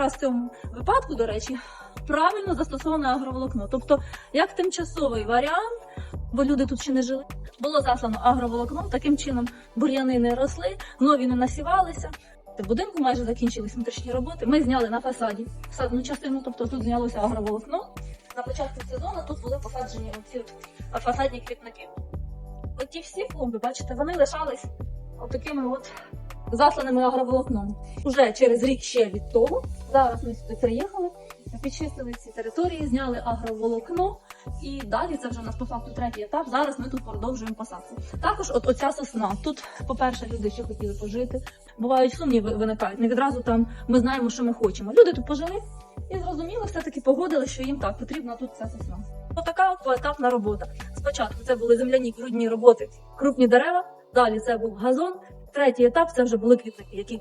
якраз в цьому випадку, до речі, правильно застосоване агроволокно. Тобто, як тимчасовий варіант, бо люди тут ще не жили, було заслано агроволокно, таким чином бур'яни не росли, нові не насівалися. В будинку майже закінчились внутрішні роботи. Ми зняли на фасаді фасадну частину, тобто тут знялося агроволокно. На початку сезону тут були посаджені оці фасадні квітники. Оті всі клумби, бачите, вони лишались отакими от засланими агроволокном. Уже через рік ще від того. Зараз ми сюди приїхали, підчистили ці території, зняли агроволокно. І далі це вже у нас по факту третій етап. Зараз ми тут продовжуємо посадку. Також от оця сосна. Тут, по-перше, люди ще хотіли пожити. Бувають сумніви виникають. Не відразу там ми знаємо, що ми хочемо. Люди тут пожили і зрозуміло, все-таки погодили, що їм так потрібна тут ця сосна. Отака от поетапна робота. Спочатку це були земляні грудні роботи, крупні дерева. Далі це був газон. Третій етап це вже були квітники, які